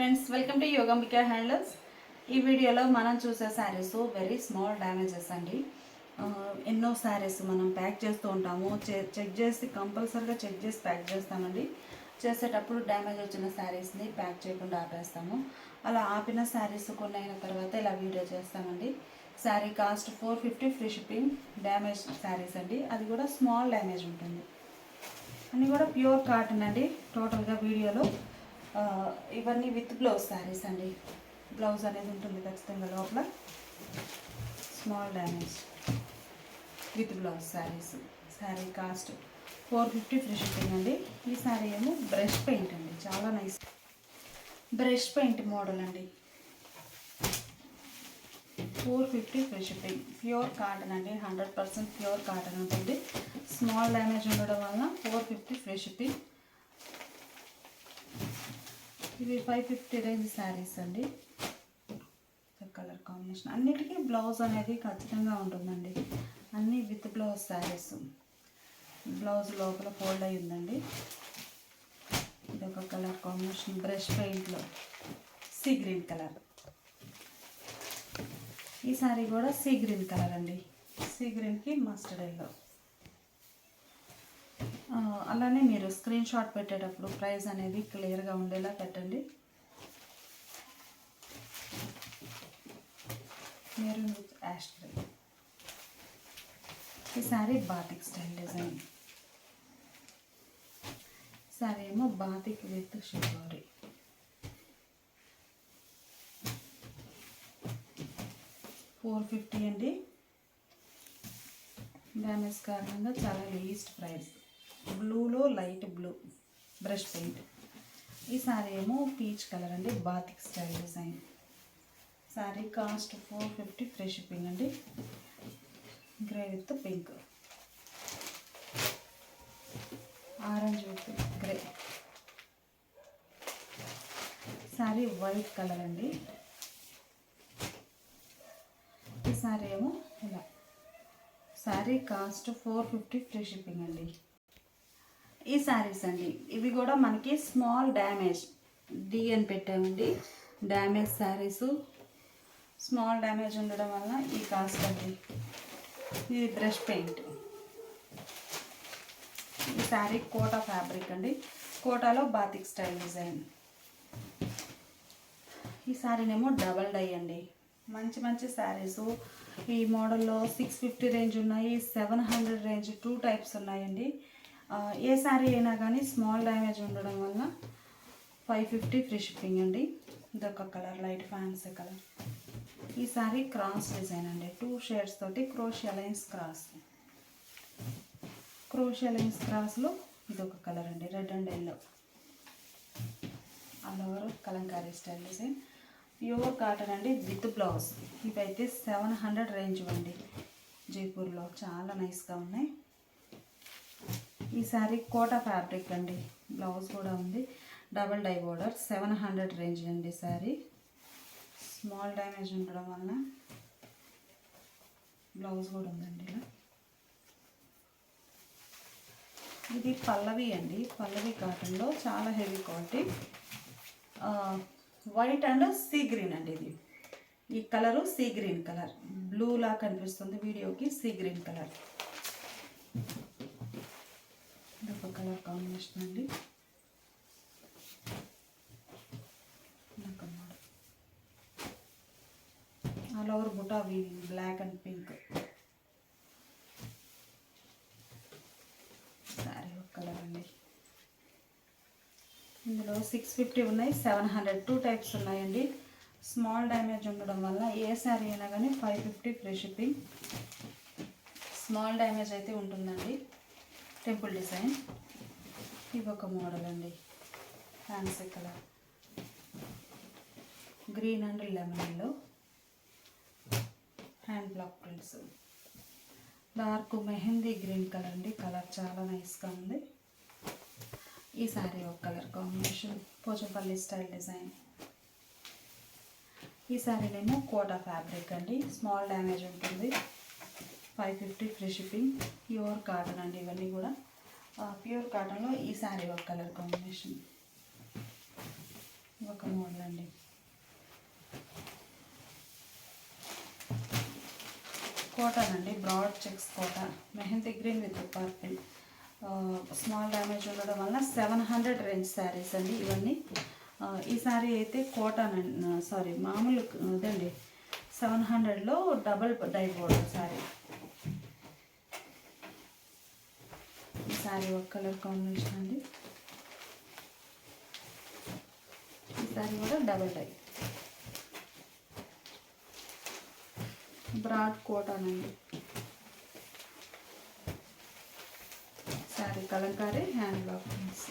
Friends welcome to Yogambika handlooms ఈ వీడియోలో మనం చూసే శారీస్ వెరీ స్మాల్ డ్యామేజెస్ అండి. ఎన్నో శారీస్ మనం ప్యాక్ చేస్తూ ఉంటాము. చెక్ చేసి కంపల్సరీగా చెక్ చేసి ప్యాక్ చేస్తామండి. చేసేటప్పుడు డ్యామేజ్ వచ్చిన శారీస్ని ప్యాక్ చేయకుండా ఆపేస్తాము. అలా ఆపిన శారీస్ కొన్ని అయిన తర్వాత ఇలా వీడియో చేస్తామండి. Sari cost four fifty free shipping damage saris అండి. అది కూడా స్మాల్ డ్యామేజ్ ఉంటుంది. అన్నీ కూడా ప్యూర్ కాటన్ అండి. టోటల్గా వీడియోలో ఇవన్నీ విత్ బ్లౌజ్ శారీస్ అండి. బ్లౌజ్ అనేది ఉంటుంది ఖచ్చితంగా లోపల. Small damage. With blouse saris. Sari cost four fifty free shipping అండి. ఈ శారీ ఏమో బ్రష్ పెయింట్ అండి. చాలా నైస్. బ్రష్ పెయింట్ మోడల్ అండి. Four fifty free shipping. Pure cotton అండి. హండ్రెడ్ పర్సెంట్ ప్యూర్ కాటన్ ఉంటుంది. స్మాల్ డ్యామేజ్ ఉండడం వలన ఫోర్ ఫిఫ్టీ ఫ్రీ షిప్పింగ్. ఇవి ఫైవ్ ఫిఫ్టీ రేంజ్ శారీస్ అండి. కలర్ కాంబినేషన్ అన్నిటికీ బ్లౌజ్ అనేది ఖచ్చితంగా ఉంటుందండి. అన్నీ విత్ బ్లౌజ్ శారీస్ బ్లౌజ్ లోపల ఫోల్డ్ అయి ఉందండి. ఇది ఒక కలర్ కాంబినేషన్ బ్రష్ పెయింట్లో సీ గ్రీన్ కలర్ ఈ సారీ కూడా సీ గ్రీన్ కలర్ అండి. సీ గ్రీన్కి మస్టర్డ్ ఎల్లో అలానే మీరు స్క్రీన్ షాట్ పెట్టేటప్పుడు ప్రైస్ అనేది క్లియర్గా ఉండేలా పెట్టండి. మెరూన్ విత్ యాష్ గ్రే ఈ sari batik style design sari ఏమో batik with shibori four fifty అండి. డ్యామేజ్ కారణంగా చాలా లీస్ట్ ప్రైస్ బ్లూలో లైట్ బ్లూ బ్రష్ పెయింట్. ఈ సారీ ఏమో పీచ్ కలర్ అండి batik style design. Sari cost four fifty free shipping అండి. Grey with pink. Orange with grey. Sari white colour అండి. ఈ సారీ ఏమో ఇలా. Sari cost four fifty free shipping అండి. ఈ శారీస్ అండి. ఇవి కూడా మనకి స్మాల్ డ్యామేజ్ డి అని పెట్టామండి. డ్యామేజ్ శారీస్. స్మాల్ డ్యామేజ్ ఉండడం వల్ల ఈ కాస్ట్ అండి. ఇది బ్రష్ పెయింట్. ఈ శారీ కోటా ఫ్యాబ్రిక్ అండి. కోటాలో బాతిక్ స్టైల్ డిజైన్. ఈ శారీనేమో డబల్ డై అండి. మంచి మంచి శారీస్. ఈ మోడల్లో సిక్స్ ఫిఫ్టీ రేంజ్ ఉన్నాయి seven hundred range two types ఉన్నాయండి. ఏ శారీ అయినా కానీ స్మాల్ డ్యామేజ్ ఉండడం వల్ల ఫైవ్ ఫిఫ్టీ ఫ్రీ షిప్పింగ్ అండి. ఇదొక కలర్ లైట్ ఫ్యాన్సీ కలర్. ఈ శారీ క్రాస్ డిజైన్ అండి. టూ షేడ్స్ తోటి crochet lines cross. Crochet lines క్రాస్లో ఇదొక కలర్ అండి. Red and yellow. All over kalamkari style design. Pure cotton అండి విత్ బ్లౌజ్. ఇవైతే సెవెన్ హండ్రెడ్ రేంజ్ అండి. జైపూర్లో. చాలా నైస్గా ఉన్నాయి. ఈ శారీ కోటా ఫ్యాబ్రిక్ అండి. బ్లౌజ్ కూడా ఉంది. Double dye border seven hundred range అండి సారీ స్మాల్ డ్యామేజ్ ఉండడం వలన బ్లౌజ్ కూడా ఉందండి ఇలా. ఇది పల్లవి అండి. పల్లవి కాటన్లో చాలా heavy quality. White and sea green అండి ఇది. ఈ colour sea green colour. Blue లా కనిపిస్తుంది వీడియోకి సీ గ్రీన్ కలర్. ఒక కలర్ కాంబినేషన్ అండి. All over buta weaving black and pink. Sari ఒక కలర్ అండి. ఇందులో సిక్స్ ఫిఫ్టీ ఉన్నాయి సెవెన్ హండ్రెడ్. టూ టైప్స్ ఉన్నాయండి. స్మాల్ డ్యామేజ్ ఉండడం వల్ల ఏ శారీ అయినా కానీ five fifty free shipping. Small damage అయితే ఉంటుందండి. Temple design. ఇవి ఒక మోడల్ అండి. Fancy colour green and లెమన్లో hand block prints dark mehndi green colour అండి. కలర్ చాలా నైస్గా ఉంది. ఈ సారీ ఒక colour combination Pochampally style design ఈ సారీనేమో కోటా ఫ్యాబ్రిక్ అండి. స్మాల్ డ్యామేజ్ ఉంటుంది. Five fifty free shipping pure cotton అండి ఇవన్నీ కూడా. ప్యూర్ కాటన్లో ఈ శారీ ఒక కలర్ కాంబినేషన్. ఒక మోడల్ అండి. కోటన్ అండి broad checks Kota mehndi green with purple. Small damage ఉండడం వల్ల సెవెన్ హండ్రెడ్ రేంజ్ శారీస్ అండి ఇవన్నీ. ఈ శారీ అయితే కోటన్ సారీ మామూలు అదండి సెవెన్ హండ్రెడ్లో డబల్ డై బోర్డర్ శారీ ఈ శారీ ఒక కలర్ కాంబినేషన్ అండి. ఈ శారీ కూడా డబల్ డై బ్రాడ్ కోటన్ అండి sari kalamkari hand block prints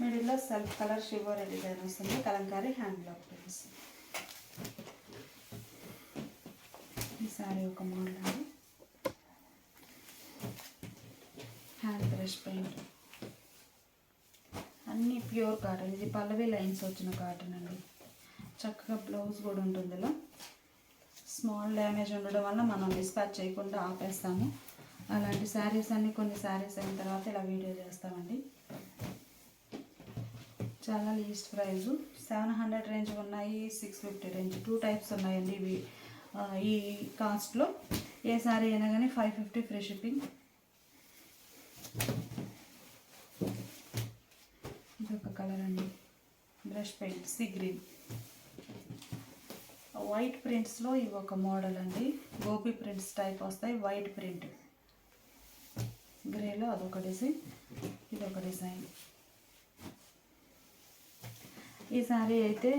మిడిల్లో సెల్ఫ్ కలర్ షివర్ డిజైన్ వస్తుంది. కలంకారీ హ్యాండ్ బ్లాక్ ప్రింట్స్ ఈ శారీ ఒక మోడల్ అండి హ్యాండ్ బ్రష్ పెయింట్ అన్నీ ప్యూర్ కాటన్. ఇది పల్లవి లైన్స్ వచ్చిన కాటన్ అండి. చక్కగా బ్లౌజ్ కూడా ఉంటుంది ఇలా స్మాల్ డ్యామేజ్ ఉండడం వల్ల మనం డిస్పాచ్ చేయకుండా ఆపేస్తాము. అలాంటి శారీస్ అన్ని కొన్ని శారీస్ అయిన తర్వాత ఇలా వీడియో చేస్తామండి. చాలా least price seven hundred range ఉన్నాయి six fifty range. Two types ఉన్నాయండి ఇవి. ఈ కాస్ట్లో ఏ శారీ అయినా కానీ ఫైవ్ ఫిఫ్టీ ఫ్రీ షిప్పింగ్. ఇది ఒక కలర్ అండి. Brush paint sea green. White ప్రింట్స్లో ఇవి ఒక మోడల్ అండి. గోపి ప్రింట్స్ టైప్ వస్తాయి వైట్ ప్రింట్. గ్రేలో అదొక డిజైన్ ఇది ఒక డిజైన్. ఈ శారీ అయితే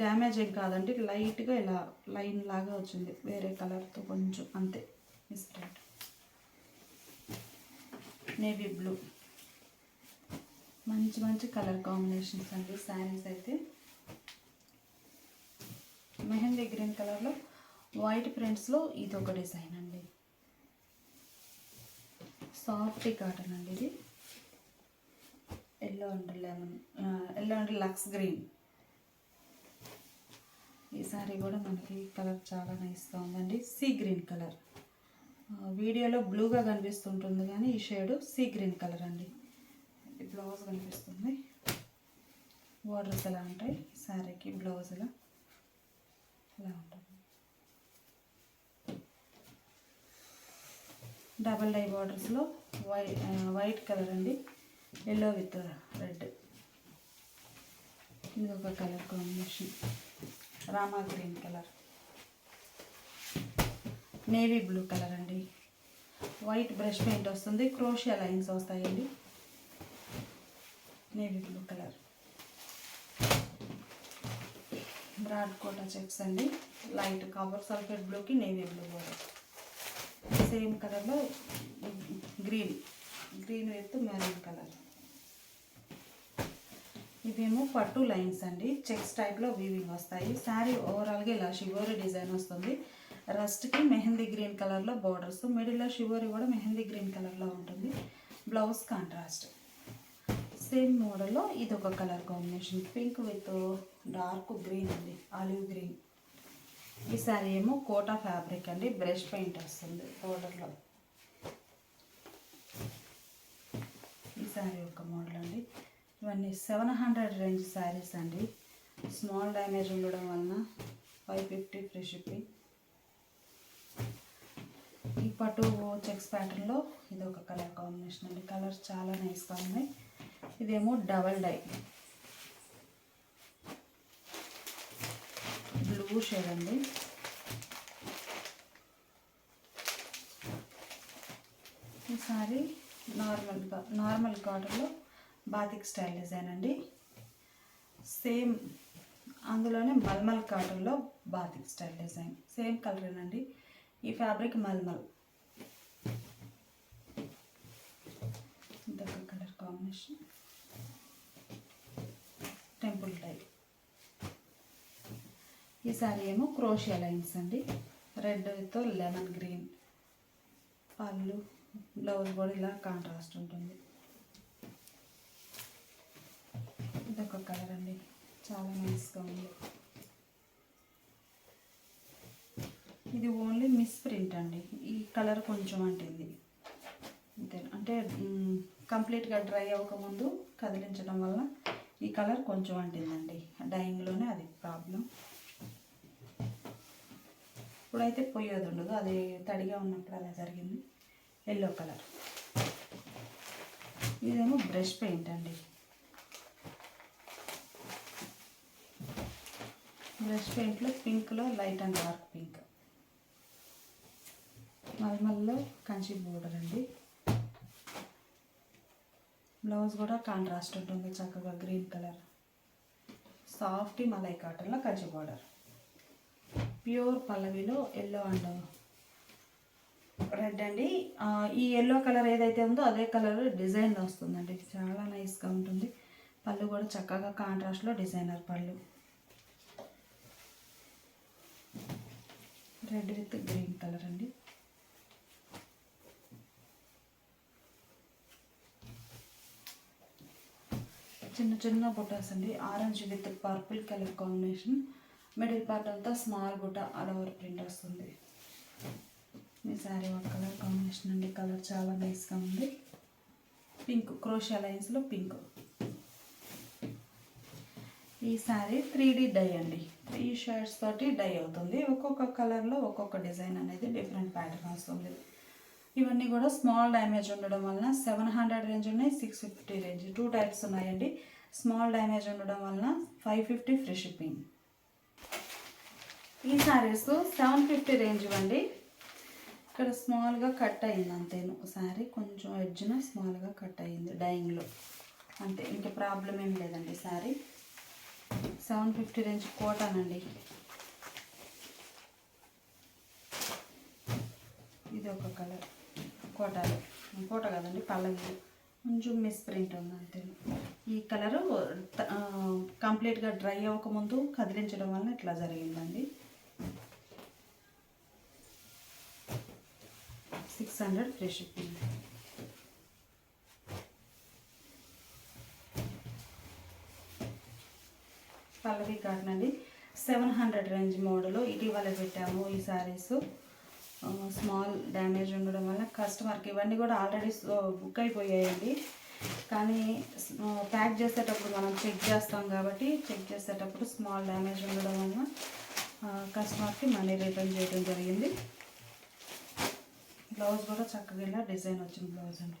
డ్యామేజ్ ఏం కాదండి లైట్గా ఇలా లైన్ లాగా వచ్చింది వేరే కలర్తో కొంచెం అంతే మిస్ నేవీ బ్లూ. మంచి మంచి కలర్ కాంబినేషన్స్ అండి శారీస్ అయితే. మెహందీ గ్రీన్ కలర్లో వైట్ ప్రింట్స్లో ఇది ఒక డిజైన్ అండి. సాఫ్ట్ కాటన్ అండి ఇది. Yellow and lemon yellow and lux green. ఈ సారీ కూడా మనకి కలర్ చాలా నైస్గా ఉందండి. Sea green colour. వీడియోలో బ్లూగా కనిపిస్తుంటుంది కానీ ఈ షేడ్ సీ గ్రీన్ కలర్ అండి. బ్లౌజ్ కనిపిస్తుంది. బోర్డర్స్ ఎలా ఉంటాయి శారీకి బ్లౌజ్ ఇలా ఇలా ఉంటుంది. డబల్ డై బార్డర్స్లో వై వైట్ కలర్ అండి. Yellow with red. ఇది ఒక colour combination. Rama green colour. Navy blue colour అండి. వైట్ బ్రష్ పెయింట్ వస్తుంది. క్రోషియా లైన్స్ వస్తాయండి. Navy blue colour. Broad Kota checks అండి. లైట్ కవర్ సల్ఫేట్ బ్లూకి నేవీ బ్లూ కూడా సేమ్ కలర్లో green green with maroon colour ఇవేమో పట్టు లైన్స్ అండి. చెక్స్ టైప్లో వీవింగ్ వస్తాయి. శారీ ఓవరాల్గా ఇలా షివోరి డిజైన్ వస్తుంది. రస్ట్కి మెహందీ గ్రీన్ కలర్లో బార్డర్స్ మిడిల్లో షివోరి కూడా మెహందీ గ్రీన్ కలర్లో ఉంటుంది. బ్లౌజ్ కాంట్రాస్ట్ సేమ్ మోడల్లో ఇది ఒక colour combination pink with dark green అండి ఆలివ్ గ్రీన్ ఈ సారీ ఏమో కోటా ఫ్యాబ్రిక్ అండి బ్రష్ పెయింట్ వస్తుంది బోర్డర్లో ఈ శారీ ఒక మోడల్ అండి. ఇవన్నీ సెవెన్ హండ్రెడ్ రేంజ్ శారీస్ అండి. స్మాల్ డ్యామేజ్ ఉండడం వలన ఫైవ్ ఫిఫ్టీ ఫ్రీ షిప్పింగ్ ఈ పట్టు చెక్స్ ప్యాటర్న్లో ఇది ఒక కలర్ కాంబినేషన్ అండి. కలర్స్ చాలా నైస్గా ఉన్నాయి. ఇదేమో డబల్ డై. బ్లూ షేడ్ అండి. ఈసారి నార్మల్ నార్మల్గా నార్మల్ కాటన్లో బాతిక్ స్టైల్ డిజైన్ అండి. సేమ్ అందులోనే మల్మల్ కాటన్లో batik style design. Same colour అండి ఈ ఫ్యాబ్రిక్ మల్మల్. ఇదొక కలర్ కాంబినేషన్ టెంపుల్ టైప్ ఈ సారీ ఏమో క్రోషియా లైన్స్ అండి. రెడ్తో లెమన్ గ్రీన్ పళ్ళు బ్లౌజ్ కూడా ఇలా కాంట్రాస్ట్ ఉంటుంది. ఇదొక కలర్ అండి. చాలా నైస్గా ఉంది. ఇది ఓన్లీ మిస్ ప్రింట్ అండి. ఈ కలర్ కొంచెం అంటింది అంతే. అంటే కంప్లీట్గా డ్రై అవ్వకముందు కదిలించడం వల్ల ఈ కలర్ కొంచెం అంటిందండి. డైయింగ్లోనే అది ప్రాబ్లం ఇప్పుడైతే పోయేది ఉండదు. అది తడిగా ఉన్నప్పుడు అలా జరిగింది. Yellow colour. ఇదేమో బ్రష్ పెయింట్ అండి. బ్రష్ పెయింట్లో పింక్లో లైట్ అండ్ డార్క్ పింక్. మల్మల్లో కంచి బోర్డర్ అండి. బ్లౌజ్ కూడా కాంట్రాస్ట్ ఉంటుంది చక్కగా గ్రీన్ కలర్. సాఫ్ట్ మలై కాటన్లో కంచి బోర్డర్. ప్యూర్ పల్లవిలో ఎల్లో అండ్ రెడ్ అండి. ఈ ఎల్లో కలర్ ఏదైతే ఉందో అదే కలర్ డిజైన్ వస్తుందండి. చాలా నైస్గా ఉంటుంది. పళ్ళు కూడా చక్కగా కాంట్రాస్ట్లో డిజైనర్ పళ్ళు. రెడ్ విత్ గ్రీన్ కలర్ అండి. చిన్న చిన్న బుటాస్ అండి. Orange with purple colour combination middle part అంతా స్మాల్ బుట్ట ఆల్ ఓవర్ ప్రింట్ వస్తుంది. ఈ శారీ ఒక కలర్ కాంబినేషన్ అండి. కలర్ చాలా నైస్గా ఉంది. పింక్ క్రోషియా లైన్స్లో పింక్ ఈ శారీ త్రీ డి డై అండి. త్రీ షేడ్స్ తోటి డై అవుతుంది. ఒక్కొక్క కలర్లో ఒక్కొక్క డిజైన్ అనేది డిఫరెంట్ ప్యాటర్న్ వస్తుంది. ఇవన్నీ కూడా స్మాల్ డ్యామేజ్ ఉండడం వలన సెవెన్ హండ్రెడ్ రేంజ్ ఉన్నాయి six fifty range two types ఉన్నాయండి. స్మాల్ డ్యామేజ్ ఉండడం వలన ఫైవ్ ఫిఫ్టీ ఫ్రీ షిప్పింగ్ ఈ శారీస్ సెవెన్ ఫిఫ్టీ రేంజ్ ఇవ్వండి. ఇక్కడ స్మాల్గా కట్ అయింది అంతేను. శారీ కొంచెం ఎడ్జ్న స్మాల్గా కట్ అయింది డైయింగ్లో అంతే ఇంకా ప్రాబ్లం ఏం లేదండి sari seven fifty range cotton అండి ఇది ఒక కలర్ కోటాలు కోట కదండి పల్లవి. కొంచెం మిస్ ప్రింట్ ఉంది అంతే ఈ కలరు కంప్లీట్గా డ్రై అవ్వకముందు కదిలించడం వల్ల ఇట్లా జరిగిందండి. Six hundred free shipping. పల్లవి కాటన్ అండి. సెవెన్ హండ్రెడ్ రేంజ్ మోడలు ఇటీవల పెట్టాము ఈ శారీసు. స్మాల్ డ్యామేజ్ ఉండడం వల్ల కస్టమర్కి ఇవన్నీ కూడా ఆల్రెడీ బుక్ అయిపోయాయండి. కానీ ప్యాక్ చేసేటప్పుడు మనం చెక్ చేస్తాం కాబట్టి చెక్ చేసేటప్పుడు స్మాల్ డ్యామేజ్ ఉండడం వల్ల కస్టమర్కి మనీ రిటర్న్ చేయడం జరిగింది. బ్లౌజ్ కూడా చక్కగా ఇలా డిజైన్ వచ్చింది బ్లౌజ్ అండి.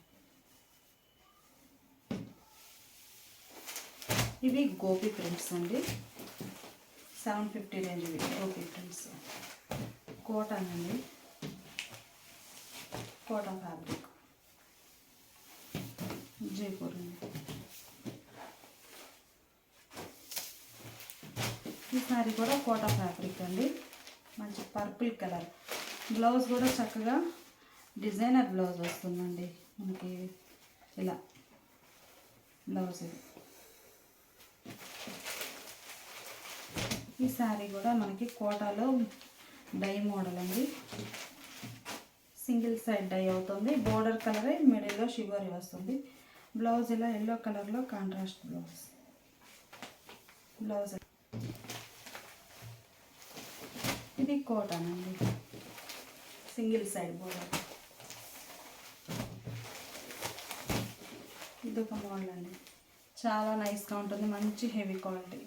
ఇవి గోపి ప్రింట్స్ అండి. సెవెన్ ఫిఫ్టీ రేంజ్ ఇవి గోపి ప్రింట్స్ కోటన్ అండి. కోటా ఫ్యాబ్రిక్ జైపూర్ ఈ సారీ కూడా కోటా ఫ్యాబ్రిక్ అండి. మంచి పర్పుల్ కలర్ బ్లౌజ్ కూడా చక్కగా డిజైనర్ బ్లౌజ్ వస్తుందండి. మనకి ఇలా బ్లౌజ్ ఇది. ఈ శారీ కూడా మనకి కోటాలో డై మోడల్ అండి. సింగిల్ సైడ్ డై అవుతుంది. బోర్డర్ కలర్ మిడిల్లో షివరీ వస్తుంది. బ్లౌజ్ ఇలా ఎల్లో కలర్లో కాంట్రాస్ట్ బ్లౌజ్. బ్లౌజ్. ఇది కోటన్ అండి. Single side border. ఇది ఒక మోడల్ అండి. చాలా నైస్గా ఉంటుంది. మంచి హెవీ క్వాలిటీ.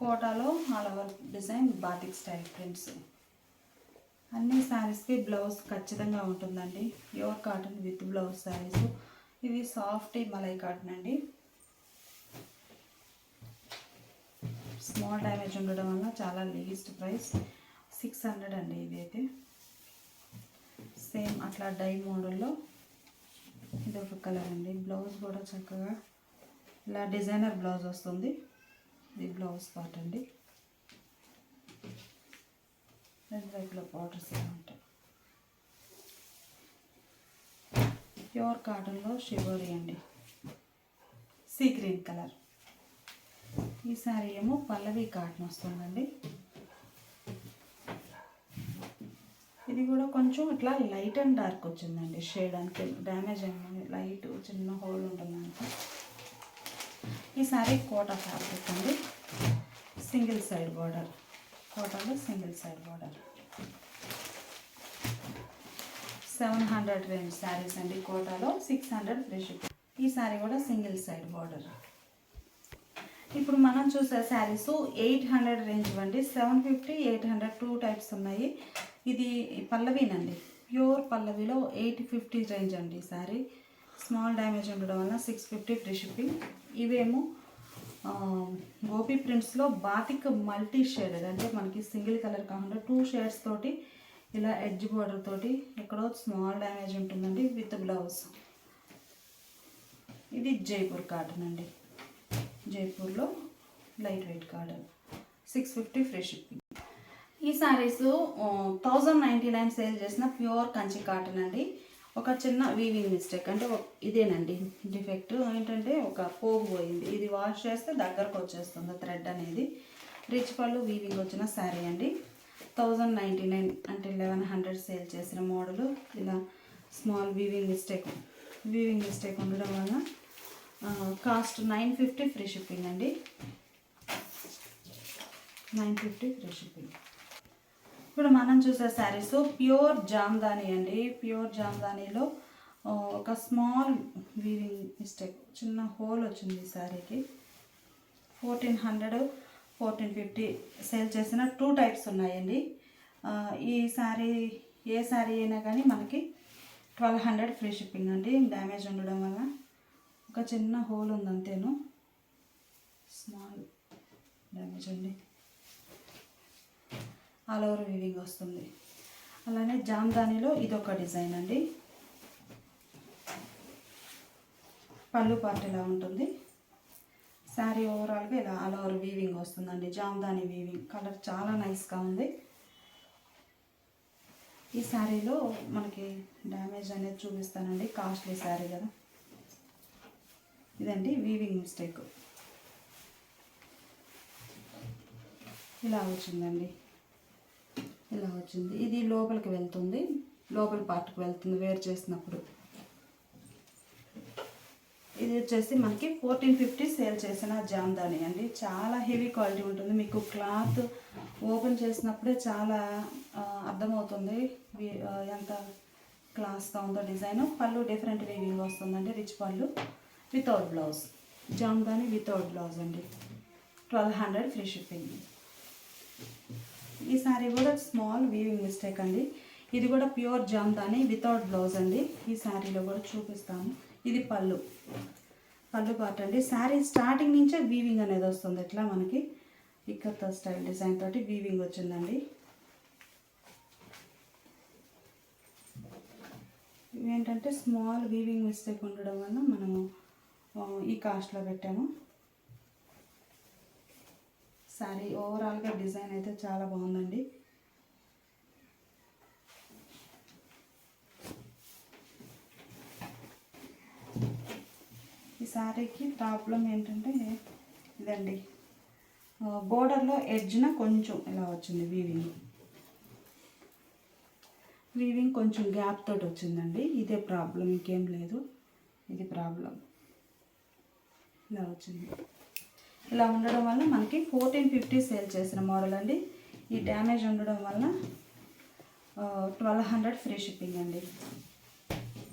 కోటాలో all over design batik style prints. అన్ని శారీస్కి బ్లౌజ్ ఖచ్చితంగా ఉంటుందండి. Pure cotton with blouse saris. ఇవి సాఫ్ట్ మలై కాటన్ అండి. స్మాల్ డ్యామేజ్ ఉండడం వల్ల చాలా లీస్ట్ ప్రైస్ సిక్స్ హండ్రెడ్ అండి ఇది అయితే సేమ్ అట్లా డై మోడల్లో ఇది ఒక కలర్ అండి. బ్లౌజ్ కూడా చక్కగా ఇలా డిజైనర్ బ్లౌజ్ వస్తుంది. ఇది బ్లౌజ్ పార్ట్ అండి. రెండు వైపుల బార్డర్స్ ఉంటాయి. ప్యూర్ కాటన్లో షివోరీ అండి. సీ గ్రీన్ కలర్ ఈ సారీ ఏమో పల్లవి కాటన్ వస్తుందండి. ఇది కూడా కొంచెం ఇట్లా లైట్ అండ్ డార్క్ వచ్చిందండి. షేడ్ అంతే డ్యామేజ్ అయింది లైట్ చిన్న హోల్ ఉంటుందంటే. ఈ సారీ కోటా ఫ్యాబ్రిక్ అండి. సింగిల్ సైడ్ బార్డర్ కోటాలో single side border seven hundred range saris అండి కోటాలో సిక్స్ హండ్రెడ్ ఫ్రీ ఈ శారీ కూడా సింగిల్ సైడ్ బార్డర్ ఇప్పుడు మనం చూసే శారీస్ ఎయిట్ హండ్రెడ్ రేంజ్ అండి seven fifty eight hundred two types ఉన్నాయి. ఇది పల్లవీనండి ప్యూర్ పల్లవిలో ఎయిట్ ఫిఫ్టీ రేంజ్ అండి ఈ శారీ స్మాల్ డ్యామేజ్ ఉండడం వల్ల సిక్స్ ఫిఫ్టీ ఫ్రీ షిప్పింగ్ ఇవేమో గోపీ ప్రింట్స్లో బాతిక్ మల్టీ షేడెడ్ అంటే మనకి సింగిల్ కలర్ కాకుండా టూ షేడ్స్ తోటి ఇలా ఎడ్జ్ బోర్డర్ తోటి ఎక్కడో స్మాల్ డ్యామేజ్ ఉంటుందండి విత్ బ్లౌజ్ ఇది జైపూర్ కాటన్ అండి. జైపూర్లో light weight cotton six fifty free shipping ఈ saris thousand ninety nine sale చేసిన ప్యూర్ కంచి కాటన్ అండి. ఒక చిన్న వీవింగ్ మిస్టేక్ అంటే ఇదేనండి డిఫెక్ట్ ఏంటంటే ఒక పోగు పోయింది. ఇది వాష్ చేస్తే దగ్గరకు వచ్చేస్తుంది థ్రెడ్ అనేది. రిచ్ పళ్ళు వీవింగ్ వచ్చిన శారీ అండి. థౌజండ్ నైంటీ నైన్ అంటే లెవెన్ హండ్రెడ్ సేల్ చేసిన మోడల్ ఇలా small weaving mistake weaving mistake ఉండడం వల్ల cost nine fifty free shipping అండి. నైన్ ఫిఫ్టీ ఫ్రీ షిప్పింగ్ ఇప్పుడు మనం చూసే శారీస్ ప్యూర్ జామ్దాని అండి. ప్యూర్ జామ్దానిలో ఒక స్మాల్ వీవింగ్ మిస్టేక్ చిన్న హోల్ వచ్చింది ఈ శారీకి. Fourteen hundred fourteen fifty sale చేసిన టూ టైప్స్ ఉన్నాయండి. ఈ శారీ ఏ శారీ అయినా కానీ మనకి ట్వెల్వ్ హండ్రెడ్ ఫ్రీ షిప్పింగ్ అండి. డ్యామేజ్ ఉండడం వల్ల ఒక చిన్న హోల్ ఉంది అంతేను. స్మాల్ డ్యామేజ్ అండి. ఆల్ ఓవర్ వీవింగ్ వస్తుంది. అలానే జామ్దానిలో ఇదొక డిజైన్ అండి. పళ్ళు పార్ట్ ఇలా ఉంటుంది. శారీ ఓవరాల్గా ఇలా ఆల్ ఓవర్ వీవింగ్ వస్తుందండి. జామ్దాని వీవింగ్. కలర్ చాలా నైస్గా ఉంది. ఈ శారీలో మనకి డ్యామేజ్ అనేది చూపిస్తానండి. కాస్ట్లీ శారీ కదా. ఇదండి వీవింగ్ మిస్టేక్. ఇలా వచ్చిందండి. ఇలా వచ్చింది. ఇది లోపలికి వెళ్తుంది. లోపల పార్ట్కి వెళ్తుంది వేర్ చేసినప్పుడు. ఇది వచ్చేసి మనకి ఫోర్టీన్ ఫిఫ్టీ సేల్ చేసిన జామ్దాని అండి. చాలా హెవీ క్వాలిటీ ఉంటుంది. మీకు క్లాత్ ఓపెన్ చేసినప్పుడే చాలా అర్థమవుతుంది. ఎంత క్లాస్గా ఉందో డిజైన్. పళ్ళు డిఫరెంట్ వీవింగ్ వస్తుందండి. రిచ్ పళ్ళు without blouse Jamdani without blouse అండి. ట్వెల్వ్ హండ్రెడ్ ఫ్రీ షిప్పింగ్ ఈ సారీ కూడా స్మాల్ వీవింగ్ మిస్టేక్ అండి. ఇది కూడా ప్యూర్ జామ్దాని వితౌట్ బ్లౌజ్ అండి. ఈ శారీలో కూడా చూపిస్తాము. ఇది పళ్ళు. పళ్ళు పార్ట్ అండి. శారీ స్టార్టింగ్ నుంచే వీవింగ్ అనేది వస్తుంది. ఎట్లా మనకి? ఇక్కత్త స్టైల్ డిజైన్ తోటి వీవింగ్ వచ్చిందండి. ఇవి ఏంటంటే స్మాల్ వీవింగ్ మిస్టేక్ ఉండడం వల్ల మనము ఈ కాస్ట్లో పెట్టాము. శారీ ఓవరాల్గా డిజైన్ అయితే చాలా బాగుందండి. ఈ శారీకి ప్రాబ్లం ఏంటంటే ఇదండి. బోర్డర్లో ఎడ్జ్న కొంచెం ఇలా వచ్చింది వీవింగ్ వీవింగ్ కొంచెం గ్యాప్ తోటి వచ్చిందండి. ఇదే ప్రాబ్లం ఇంకేం లేదు. ఇది ప్రాబ్లం ఇలా వచ్చింది. ఇలా ఉండడం వల్ల మనకి ఫోర్టీన్ ఫిఫ్టీ సేల్ చేసిన మోడల్ అండి. ఈ డ్యామేజ్ ఉండడం వల్ల ట్వెల్వ్ హండ్రెడ్ ఫ్రీ షిప్పింగ్ అండి.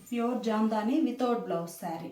Pure Jamdani without blouse sari